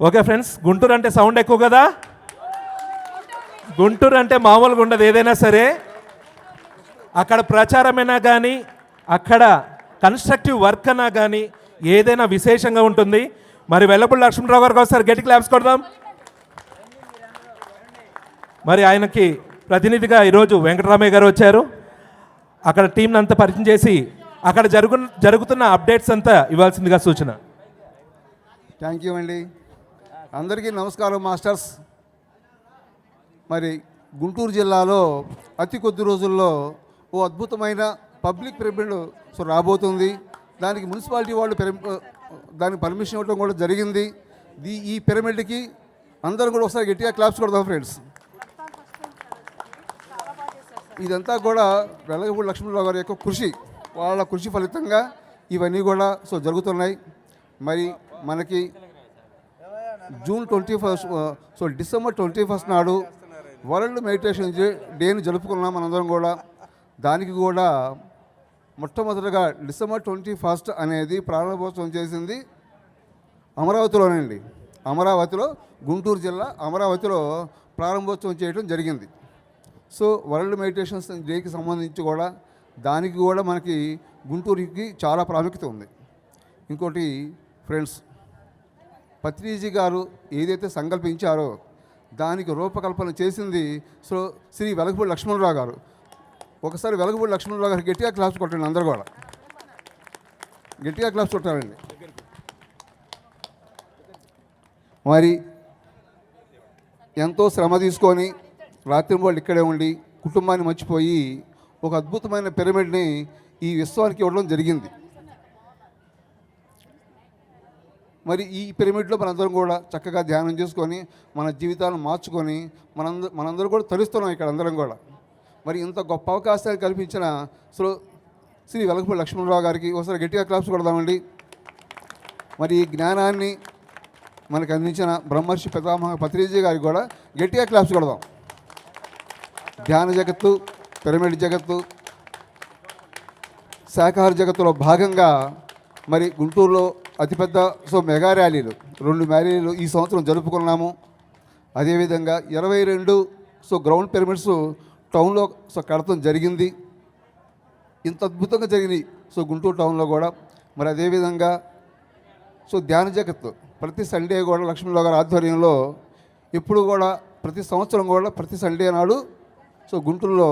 Okay friends Guntur అంటే sound ఎక్కువ కదా? గుంటూరు అంటే మామూలుగా ఉండదు ఏదైనా సరే. అక్కడ ప్రచారమైనా కానీ అక్కడ కన్స్ట్రక్టివ్ వర్క్ అన్నా కానీ ఏదైనా విశేషంగా ఉంటుంది. మరి వెల్లపూడి లక్ష్మణరావు గారికి ఒకసారి గట్టి క్లాప్స్ కొడదాం. మరి ఆయనకి ప్రతినిధిగా ఈరోజు వెంకటరామయ్య గారు వచ్చారు. అక్కడ టీంని అంతా పరిచయం చేసి అక్కడ జరుగు జరుగుతున్న అప్డేట్స్ అంతా ఇవ్వాల్సిందిగా సూచన. థ్యాంక్ యూ అండి అందరికీ నమస్కారం మాస్టర్స్. మరి గుంటూరు జిల్లాలో అతి కొద్ది రోజుల్లో ఓ అద్భుతమైన పబ్లిక్ పిరమిడ్ సో రాబోతుంది. దానికి మున్సిపాలిటీ వాళ్ళు దానికి పర్మిషన్ ఇవ్వడం కూడా జరిగింది. దీ ఈ పిరమిడ్కి అందరం కూడా ఒకసారి గట్టిగా క్లాప్స్ కొడదాం ఫ్రెండ్స్. ఇదంతా కూడా వెలగపూడి లక్ష్మణరావు గారి యొక్క కృషి వాళ్ళ కృషి ఫలితంగా ఇవన్నీ కూడా సో జరుగుతున్నాయి. మరి మనకి June twenty first so December twenty first నాడు వరల్డ్ మెడిటేషన్ డే డేని జరుపుకున్నాం మనందరం కూడా. దానికి కూడా మొట్టమొదటిగా డిసెంబర్ ట్వంటీ ఫస్ట్ అనేది ప్రారంభోత్సవం చేసింది అమరావతిలోనండి. అమరావతిలో గుంటూరు జిల్లా అమరావతిలో ప్రారంభోత్సవం చేయడం జరిగింది. సో వరల్డ్ మెడిటేషన్స్ డేకి సంబంధించి కూడా దానికి కూడా మనకి గుంటూరుకి చాలా ప్రాముఖ్యత ఉంది. ఇంకోటి ఫ్రెండ్స్ పత్రిజీ గారు ఏదైతే సంకల్పించారో దానికి రూపకల్పన చేసింది సో శ్రీ వెలగపూడి లక్ష్మణరావు గారు. ఒకసారి వెలగపూడి లక్ష్మణరావు గారు గట్టిగా క్లాప్స్ కొట్టండి అందరు కూడా. గట్టిగా క్లాప్స్ కొట్టాలండి. మరి ఎంతో శ్రమ తీసుకొని రాత్రింబోళ్ళు ఇక్కడే ఉండి కుటుంబాన్ని మర్చిపోయి ఒక అద్భుతమైన పిరమిడ్ని ఈ విశ్వానికి ఇవ్వడం జరిగింది. మరి ఈ పిరమిడ్లో మనందరం కూడా చక్కగా ధ్యానం చేసుకొని మన జీవితాలను మార్చుకొని మనంద మనందరం కూడా తరుస్తున్నాం ఇక్కడ అందరం కూడా. మరి ఇంత గొప్ప అవకాశాలు కల్పించిన సో శ్రీ వెలగపూడి లక్ష్మణరావు గారికి ఒకసారి గట్టిగా క్లాప్స్ కొడదామండి. మరి ఈ జ్ఞానాన్ని మనకు అందించిన బ్రహ్మర్షి పితామహ పత్రిజీ గారికి కూడా గట్టిగా క్లాప్స్ కొడదాం. ధ్యాన జగత్తు పిరమిడ్ జగత్తు శాఖాహార జగత్తులో భాగంగా మరి గుంటూరులో అతిపెద్ద సో మెగా ర్యాలీలు. రెండు ర్యాలీలు ఈ సంవత్సరం జరుపుకున్నాము. అదేవిధంగా ఇరవై రెండు సో గ్రౌండ్ పిరమిడ్స్ టౌన్లో సో కడతం జరిగింది. ఇంత అద్భుతంగా జరిగినాయి. సో గుంటూరు టౌన్లో కూడా. మరి అదేవిధంగా సో ధ్యాన జగత్తు. ప్రతి సండే కూడా లక్ష్మీరావు గారి ఆధ్వర్యంలో ఎప్పుడు కూడా ప్రతి సంవత్సరం కూడా ప్రతి సండే నాడు సో గుంటూరులో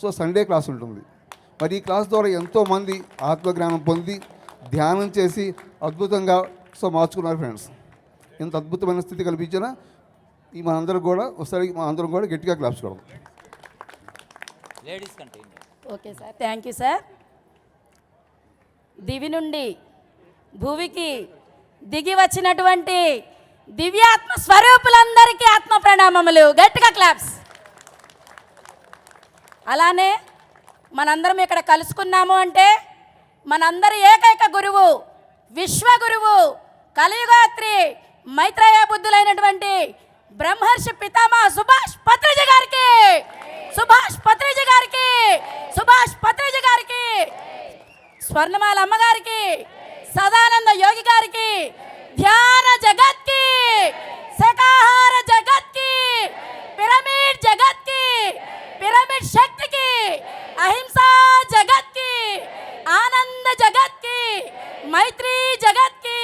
సో సండే క్లాస్ ఉంటుంది మరి ఈ క్లాస్ ద్వారా ఎంతోమంది ఆత్మజ్ఞానం పొంది ధ్యానం చేసి అద్భుతంగా సో మార్చుకున్నారు ఫ్రెండ్స్. ఇంత అద్భుతమైన స్థితి కల్పించిన ఈ మనందరం కూడా ఒకసారి మా అందరం కూడా గట్టిగా క్లాప్స్ కొడదాం. Ladies okay sir. Thank you sir. దివి నుండి భూమికి దిగి వచ్చినటువంటి దివ్యాత్మ స్వరూపులందరికీ ఆత్మ ప్రణామములు. గట్టిగా క్లాప్స్. అలానే మనందరం ఇక్కడ కలుసుకున్నాము అంటే మనందరి ఏకైక గురువు విశ్వగురువు కలియుగాత్రి మైత్రేయ బుద్ధులైనటువంటి బ్రహ్మర్షి పితామహ సుభాష్ పత్రిజీ గారికి సుభాష్ పత్రిజీ గారికి సుభాష్ పత్రిజీ గారికి స్వర్ణమాల అమ్మగారికి సదానంద యోగి గారికి ధ్యాన జగత్కి శాకాహార జగత్కి పిరమిడ్ జగత్కి పిరమిడ్ శక్తికి అహింసా జగత్కి ఆనంద జగత్కి మైత్రి జగత్కి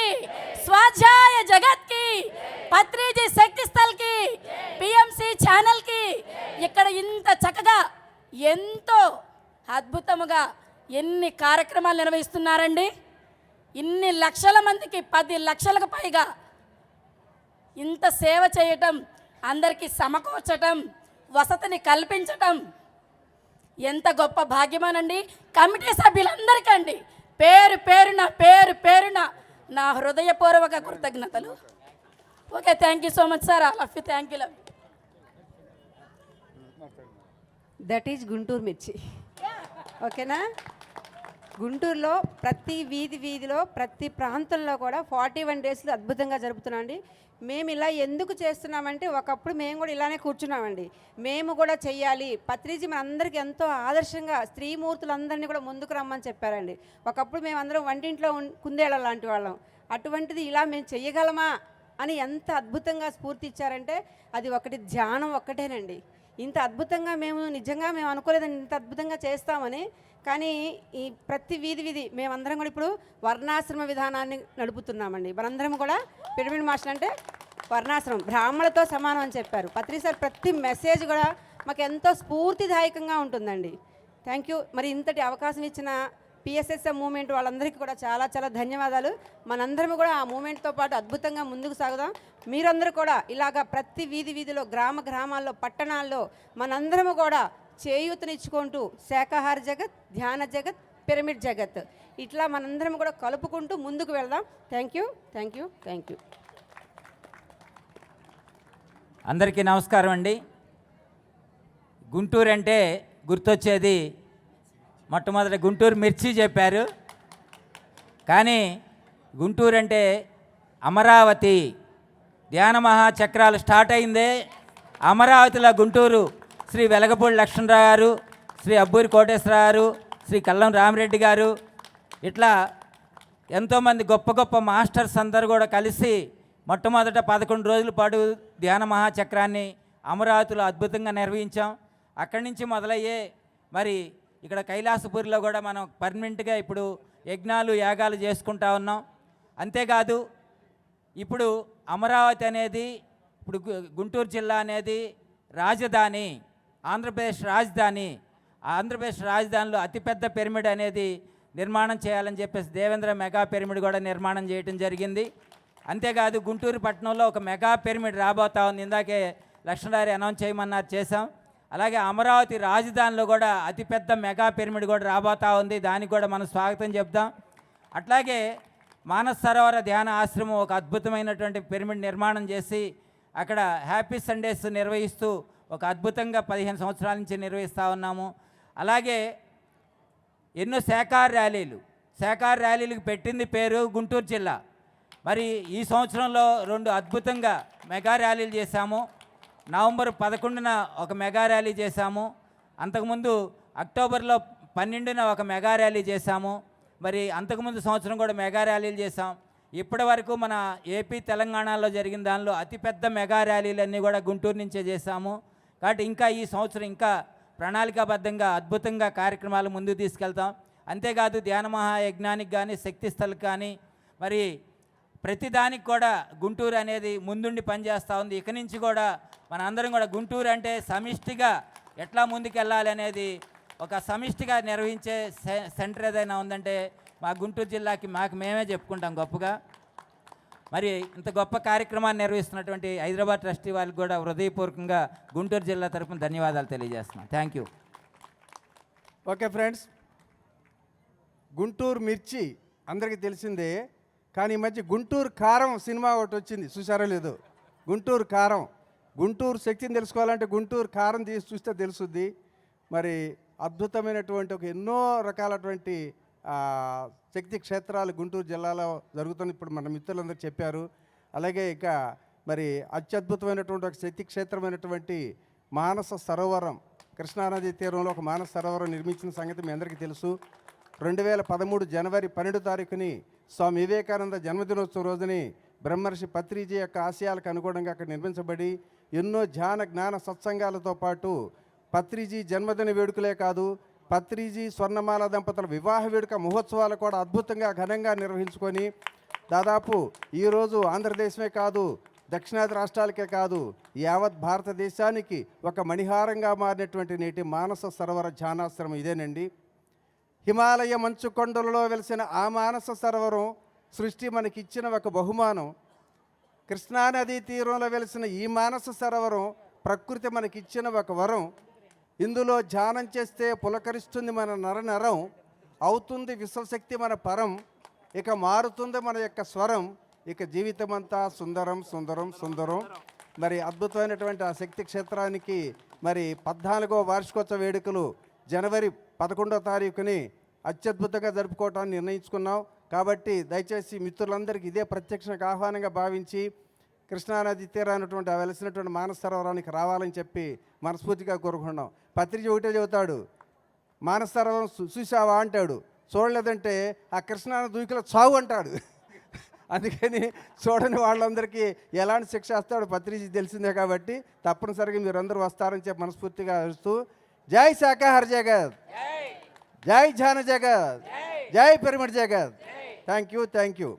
స్వాధ్యాయ జగత్కి పత్రిజీ శక్తి స్థల్కి పిఎంసి ఛానల్కి ఇక్కడ ఇంత చక్కగా ఎంతో అద్భుతముగా ఎన్ని కార్యక్రమాలు నిర్వహిస్తున్నారండి? ఇన్ని లక్షల మందికి పది లక్షలకు పైగా ఇంత సేవ చేయటం అందరికీ సమకూర్చటం వసతిని కల్పించటం ఎంత గొప్ప భాగ్యమానండి. కమిటీ సభ్యులందరికండి పేరు పేరున పేరు పేరున నా హృదయపూర్వక కృతజ్ఞతలు. Okay thank you so much sir love you thank you love that is Guntur mirchi ఓకేనా గుంటూరులో ప్రతి వీధి వీధిలో ప్రతి ప్రాంతంలో కూడా ఫార్టీ వన్ డేస్లో అద్భుతంగా జరుపుతున్నామండి మేము ఇలా ఎందుకు చేస్తున్నామంటే ఒకప్పుడు మేము కూడా ఇలానే కూర్చున్నామండి మేము కూడా చెయ్యాలి పత్రిజీ మనందరికీ ఎంతో ఆదర్శంగా స్త్రీమూర్తులందరినీ కూడా ముందుకు రమ్మని చెప్పారండి ఒకప్పుడు మేము అందరం వంటింట్లో కుందేళ్ళ లాంటి వాళ్ళం అటువంటిది ఇలా మేము చెయ్యగలమా అని ఎంత అద్భుతంగా స్ఫూర్తి ఇచ్చారంటే అది ఒకటి ధ్యానం ఒక్కటేనండి ఇంత అద్భుతంగా మేము నిజంగా మేము అనుకోలేదని ఇంత అద్భుతంగా చేస్తామని. కానీ ఈ ప్రతి వీధి వీధి మేమందరం కూడా ఇప్పుడు వర్ణాశ్రమ విధానాన్ని నడుపుతున్నామండి. మనందరం కూడా పిరమిడ్ మాస్టర్ అంటే వర్ణాశ్రమం బ్రాహ్మణులతో సమానం అని చెప్పారు. పత్రిసారి ప్రతి మెసేజ్ కూడా మాకు ఎంతో స్ఫూర్తిదాయకంగా ఉంటుందండి. Thank you. మరి ఇంతటి అవకాశం ఇచ్చిన పిఎస్ఎస్ఎం మూమెంట్ వాళ్ళందరికీ కూడా చాలా చాలా ధన్యవాదాలు. మనందరం కూడా ఆ మూమెంట్తో పాటు అద్భుతంగా ముందుకు సాగుదాం. మీరందరూ కూడా ఇలాగా ప్రతి వీధి వీధిలో గ్రామ గ్రామాల్లో పట్టణాల్లో మనందరము కూడా చేయూతనిచ్చుకుంటూ శాకాహార జగత్ ధ్యాన జగత్ పిరమిడ్ జగత్. ఇట్లా మనందరం కూడా కలుపుకుంటూ ముందుకు వెళ్దాం. Thank you thank you thank you అందరికీ నమస్కారం అండి. గుంటూరు అంటే గుర్తొచ్చేది మొట్టమొదటి గుంటూరు మిర్చి చెప్పారు. కానీ గుంటూరు అంటే అమరావతి. ధ్యాన మహాచక్రాలు స్టార్ట్ అయిందే. అమరావతిలో గుంటూరు శ్రీ వెలగపూడి లక్ష్మణరావు గారు శ్రీ అబ్బూరి కోటేశ్వరరావు గారు శ్రీ కల్లం రామిరెడ్డి గారు. ఇట్లా ఎంతోమంది గొప్ప గొప్ప మాస్టర్స్ అందరూ కూడా కలిసి మొట్టమొదట పదకొండు రోజుల పాటు ధ్యాన మహాచక్రాన్ని అమరావతిలో అద్భుతంగా నిర్వహించాం. అక్కడి నుంచి మొదలయ్యే మరి ఇక్కడ కైలాసపూరిలో కూడా మనం పర్మనెంట్గా ఇప్పుడు యజ్ఞాలు యాగాలు చేసుకుంటా ఉన్నాం. అంతేకాదు ఇప్పుడు అమరావతి అనేది ఇప్పుడు గు- గుంటూరు జిల్లా అనేది రాజధాని ఆంధ్రప్రదేశ్ రాజధాని. ఆంధ్రప్రదేశ్ రాజధానిలో అతిపెద్ద పిరమిడ్ అనేది నిర్మాణం చేయాలని చెప్పేసి దేవేంద్ర మెగా పిరమిడ్ కూడా నిర్మాణం చేయడం జరిగింది. అంతేకాదు గుంటూరు పట్టణంలో ఒక మెగా పిరమిడ్ రాబోతా ఉంది. ఇందాకే లక్ష్మణారి అనౌన్స్ చేయమన్నారు చేశాం. అలాగే అమరావతి రాజధానిలో కూడా అతిపెద్ద మెగా పిరమిడ్ కూడా రాబోతా ఉంది. దానికి కూడా మనం స్వాగతం చెప్దాం. అట్లాగే మానస సరోవర ధ్యాన ఆశ్రమం ఒక అద్భుతమైనటువంటి పిరమిడ్ నిర్మాణం చేసి అక్కడ హ్యాపీ సండేస్ నిర్వహిస్తూ ఒక అద్భుతంగా పదిహేను సంవత్సరాల నుంచి నిర్వహిస్తూ ఉన్నాము. అలాగే ఎన్నో శాఖార ర్యాలీలు. శాఖార ర్యాలీలకు పెట్టింది పేరు గుంటూరు జిల్లా. మరి ఈ సంవత్సరంలో రెండు అద్భుతంగా మెగా ర్యాలీలు చేశాము. నవంబర్ పదకొండున ఒక మెగా ర్యాలీ చేశాము. అంతకుముందు అక్టోబర్లో పన్నెండున ఒక మెగా ర్యాలీ చేశాము. మరి అంతకుముందు సంవత్సరం కూడా మెగా ర్యాలీలు చేశాం. ఇప్పటి వరకు మన ఏపీ తెలంగాణలో జరిగిన దానిలో అతిపెద్ద మెగా ర్యాలీలన్నీ కూడా గుంటూరు నుంచే చేశాము. కాబట్టి ఇంకా ఈ సంవత్సరం ఇంకా ప్రణాళికాబద్ధంగా అద్భుతంగా కార్యక్రమాలు ముందుకు తీసుకెళ్తాం. అంతేకాదు ధ్యాన మహాయజ్ఞానికి కానీ శక్తిస్థలకు కానీ మరి ప్రతిదానికి కూడా గుంటూరు అనేది ముందుండి పనిచేస్తూ ఉంది. ఇక నుంచి కూడా మన అందరం కూడా గుంటూరు అంటే సమిష్టిగా ఎట్లా ముందుకెళ్ళాలి అనేది ఒక సమిష్టిగా నిర్వహించే సె- సెంటర్ ఏదైనా ఉందంటే మా గుంటూరు జిల్లాకి మాకు మేమే చెప్పుకుంటాం గొప్పగా. మరి ఇంత గొప్ప కార్యక్రమాన్ని నిర్వహిస్తున్నటువంటి హైదరాబాద్ ట్రస్టీ వాళ్ళకి కూడా హృదయపూర్వకంగా గుంటూరు జిల్లా తరఫున ధన్యవాదాలు తెలియజేస్తున్నాం. Thank you. Okay friends Guntur mirchi అందరికీ తెలిసిందే కానీ ఈ మధ్య గుంటూరు కారం సినిమా ఒకటి వచ్చింది. చూసారో లేదు? గుంటూరు కారం. గుంటూరు శక్తిని తెలుసుకోవాలంటే గుంటూరు కారం తీసి చూస్తే తెలుస్తుంది మరి అద్భుతమైనటువంటి ఒక ఎన్నో రకాలటువంటి శక్తి క్షేత్రాలు గుంటూరు జిల్లాలో జరుగుతుంది ఇప్పుడు మన మిత్రులందరూ చెప్పారు. అలాగే ఇక మరి అత్యద్భుతమైనటువంటి ఒక శక్తి క్షేత్రమైనటువంటి మానస సరోవరం కృష్ణానది తీరంలో ఒక మానస సరోవరం నిర్మించిన సంగతి మీ అందరికీ తెలుసు. రెండు వేల పదమూడు జనవరి పన్నెండు తారీఖుని స్వామి వివేకానంద జన్మదినోత్సవం రోజుని బ్రహ్మర్షి పత్రిజీ యొక్క ఆశయాలకు అనుగుణంగా అక్కడ నిర్మించబడి ఎన్నో ధ్యాన జ్ఞాన సత్సంగాలతో పాటు పత్రిజీ జన్మదిన వేడుకలే కాదు పత్రిజీ స్వర్ణమాల దంపతుల వివాహ వేడుక మహోత్సవాలు కూడా అద్భుతంగా ఘనంగా నిర్వహించుకొని దాదాపు ఈరోజు ఆంధ్రదేశమే కాదు దక్షిణాది రాష్ట్రాలకే కాదు యావత్ భారతదేశానికి ఒక మణిహారంగా మారినటువంటి నేటి మానస సరోవర ధ్యానాశ్రమం ఇదేనండి. హిమాలయ మంచు కొండలలో వెలిసిన ఆ మానస సరోవరం సృష్టి మనకిచ్చిన ఒక బహుమానం. కృష్ణానదీ తీరంలో వెలిసిన ఈ మానస సరోవరం ప్రకృతి మనకిచ్చిన ఒక వరం. ఇందులో ధ్యానం చేస్తే పులకరిస్తుంది మన నరనరం అవుతుంది విశ్వశక్తి మన పరం ఇక మారుతుంది మన యొక్క స్వరం ఇక జీవితమంతా సుందరం సుందరం సుందరం. మరి అద్భుతమైనటువంటి ఆ శక్తి క్షేత్రానికి మరి పద్నాలుగో వార్షికోత్సవ వేడుకలు జనవరి పదకొండో తారీఖుని అత్యద్భుతంగా జరుపుకోవటాన్ని నిర్ణయించుకున్నాం కాబట్టి దయచేసి మిత్రులందరికీ ఇదే ప్రత్యక్ష ఆహ్వానంగా భావించి కృష్ణానది తీరానటువంటి వెలసినటువంటి వెలిసినటువంటి మానస సరోవరానికి రావాలని చెప్పి మనస్ఫూర్తిగా కోరుకున్నాం పత్రిక ఒకటే చెబుతాడు మానస సరోవరం చూసావా అంటాడు. చూడలేదంటే ఆ కృష్ణానది దూకిలో చావు అంటాడు. అందుకని చూడని వాళ్ళందరికీ ఎలాంటి శిక్ష వేస్తాడో పత్రిక తెలిసిందే కాబట్టి తప్పనిసరిగా మీరందరూ వస్తారని చెప్పి మనస్ఫూర్తిగా వస్తూ జై శాఖాహార జగత్. జై జాన జగత్. జై పిరమిడ్ జగత్. Thank you thank you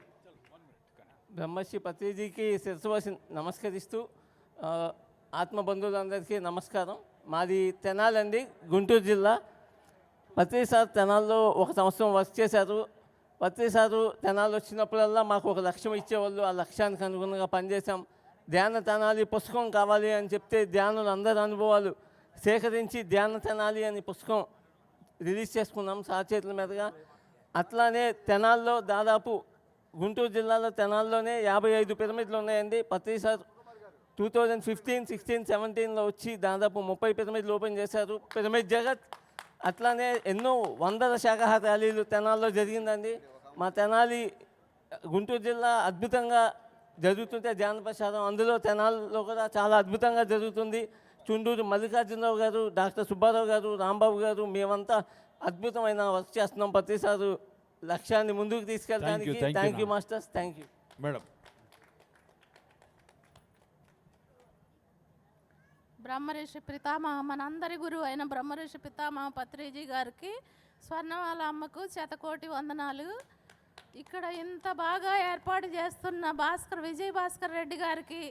Brahmasri పత్రిజీకి శిరస్సు నమస్కరిస్తూ ఆత్మబంధువులందరికీ నమస్కారం. మాది తెనాలండి గుంటూరు జిల్లా. పత్రి తెనాల్లో ఒక సంవత్సరం వర్క్ చేశారు. పత్రి తెనాలు వచ్చినప్పుడల్లా మాకు ఒక లక్ష్యం ఇచ్చేవాళ్ళు. ఆ లక్ష్యానికి అనుగుణంగా పనిచేసాం ధ్యాన తెనాలి పుస్తకం కావాలి అని చెప్తే ధ్యానులు అందరి అనుభవాలు. సేకరించి ధ్యాన తెనాలి అనే పుస్తకం రిలీజ్ చేసుకున్నాం సార్ మీదుగా. అట్లానే తెనాల్లో దాదాపు గుంటూరు జిల్లాలో తెనాల్లోనే యాభై ఐదు పిరమిడ్లు ఉన్నాయండి. ప్రతి sir two thousand fifteen sixteen సెవెంటీన్లో వచ్చి దాదాపు ముప్పై పిరమిడ్లు ఓపెన్ చేశారు. పిరమిడ్ జగత్. అట్లానే ఎన్నో వందల శాఖాహార ర్యాలీలు తెనాల్లో జరిగిందండి. మా తెనాలి గుంటూరు జిల్లా అద్భుతంగా జరుగుతుంటే ధ్యాన ప్రసాదం అందులో తెనాల్లో కూడా చాలా అద్భుతంగా జరుగుతుంది. చుండూరు మల్లికార్జునరావు గారు డాక్టర్ సుబ్బారావు గారు రాంబాబు గారు మేమంతా అద్భుతమైన వర్క్ చేస్తున్నాం ప్రతిసారి. లక్ష్యాన్ని ముందుకు తీసుకెళ్ళడానికి. Thank you. Masters. Thank you madam. Brahmarshi పితామహ మనందరి గురువు అయిన బ్రహ్మర్షి పితామహ పత్రిజీ గారికి స్వర్ణమాల అమ్మకు శతకోటి వందనాలు. ఇక్కడ ఇంత బాగా ఏర్పాటు చేస్తున్న భాస్కర్ విజయ్ భాస్కర్ రెడ్డి గారికి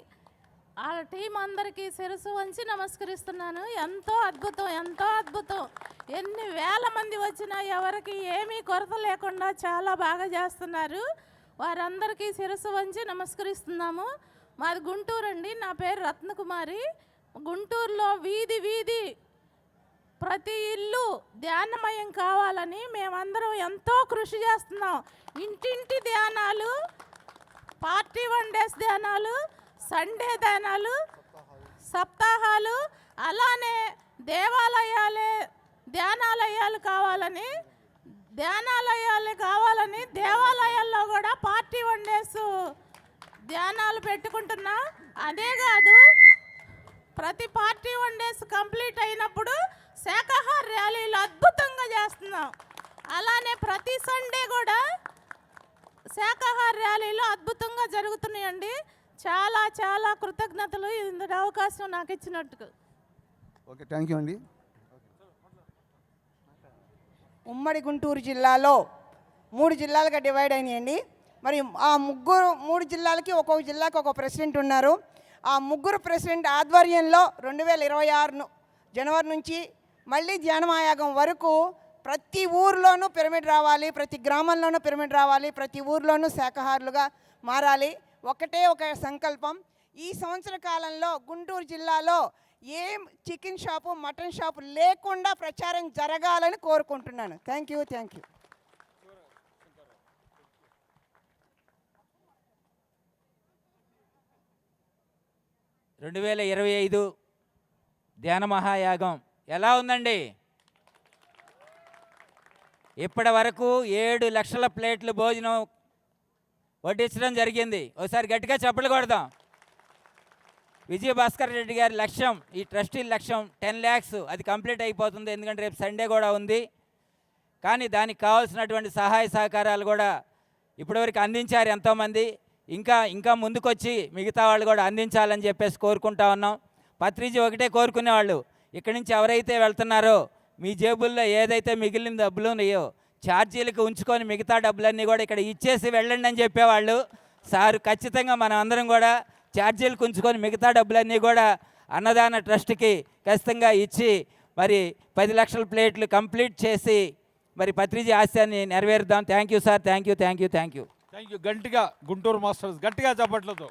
వాళ్ళ టీం అందరికీ శిరసు వంచి నమస్కరిస్తున్నాను. ఎంతో అద్భుతం ఎంతో అద్భుతం. ఎన్ని వేల మంది వచ్చినా ఎవరికి ఏమీ కొరత లేకుండా చాలా బాగా చేస్తున్నారు. వారందరికీ శిరసు వంచి నమస్కరిస్తున్నాము. మాది గుంటూరు అండి. నా పేరు రత్నకుమారి. గుంటూరులో వీధి వీధి ప్రతి ఇల్లు ధ్యానమయం కావాలని మేమందరం ఎంతో కృషి చేస్తున్నాం. ఇంటింటి ధ్యానాలు పార్టీ వన్ డేస్ ధ్యానాలు సండే ధ్యానాలు సప్తాహాలు అలానే దేవాలయాలే ధ్యానాలయాలు కావాలని ధ్యానాలయాలు కావాలని దేవాలయాల్లో కూడా పార్టీ వన్ డేస్ ధ్యానాలు పెట్టుకుంటున్నా. అదే కాదు ప్రతి పార్టీ వన్ డేస్ కంప్లీట్ అయినప్పుడు శాఖాహార ర్యాలీలు అద్భుతంగా చేస్తున్నాం. అలానే ప్రతి సండే కూడా శాఖాహార ర్యాలీలు అద్భుతంగా జరుగుతున్నాయండి. చాలా చాలా కృతజ్ఞతలు ఇంత అవకాశం నాకు ఇచ్చినట్టుకు. ఓకే థ్యాంక్ యూ అండి. ఉమ్మడి గుంటూరు జిల్లాలో మూడు జిల్లాలుగా డివైడ్ అయినాయండి. మరి ఆ ముగ్గురు మూడు జిల్లాలకి ఒక్కొక్క జిల్లాకి ఒక ప్రెసిడెంట్ ఉన్నారు. ఆ ముగ్గురు ప్రెసిడెంట్ ఆధ్వర్యంలో రెండు వేల ఇరవై ఆరు జనవరి నుంచి మళ్ళీ ధ్యానమాయాగం వరకు ప్రతి ఊర్లోనూ పిరమిడ్ రావాలి ప్రతి గ్రామంలోనూ పిరమిడ్ రావాలి ప్రతి ఊర్లోనూ శాఖాహారులుగా మారాలి. ఒకటే ఒక సంకల్పం. ఈ సంవత్సర కాలంలో గుంటూరు జిల్లాలో ఏం చికెన్ షాపు మటన్ షాపు లేకుండా ప్రచారం జరగాలని కోరుకుంటున్నాను. Thank you thank you. రెండు వేల ఇరవై ఐదు ధ్యాన మహాయాగం ఎలా ఉందండి? ఇప్పటి వరకు ఏడు లక్షల ప్లేట్లు భోజనం వడ్డించడం జరిగింది. ఒకసారి గట్టిగా చప్పలు కొడదాం. విజయ భాస్కర్ రెడ్డి గారి లక్ష్యం ఈ ట్రస్టీ లక్ష్యం టెన్ ల్యాక్స్ అది కంప్లీట్ అయిపోతుంది. ఎందుకంటే రేపు సండే కూడా ఉంది. కానీ దానికి కావాల్సినటువంటి సహాయ సహకారాలు కూడా ఇప్పటివరకు అందించారు ఎంతోమంది. ఇంకా ఇంకా ముందుకొచ్చి మిగతా వాళ్ళు కూడా అందించాలని చెప్పేసి కోరుకుంటా ఉన్నాం. పత్రిజీ ఒకటే కోరుకునేవాళ్ళు. ఇక్కడి నుంచి ఎవరైతే వెళ్తున్నారో మీ జేబుల్లో ఏదైతే మిగిలిన డబ్బులు ఉన్నాయో ఛార్జీలకు ఉంచుకొని మిగతా డబ్బులన్నీ కూడా ఇక్కడ ఇచ్చేసి వెళ్ళండి అని చెప్పేవాళ్ళు. సార్ ఖచ్చితంగా మనం అందరం కూడా ఛార్జీలకు ఉంచుకొని మిగతా డబ్బులన్నీ కూడా అన్నదాన ట్రస్ట్కి ఖచ్చితంగా ఇచ్చి మరి పది లక్షల ప్లేట్లు కంప్లీట్ చేసి మరి పత్రిజీ ఆశయాన్ని నెరవేరుద్దాం. Thank you sir. Thank you thank you thank you. Thank you. గట్టిగా గుంటూరు మాస్టర్స్ గట్టిగా చప్పట్లతో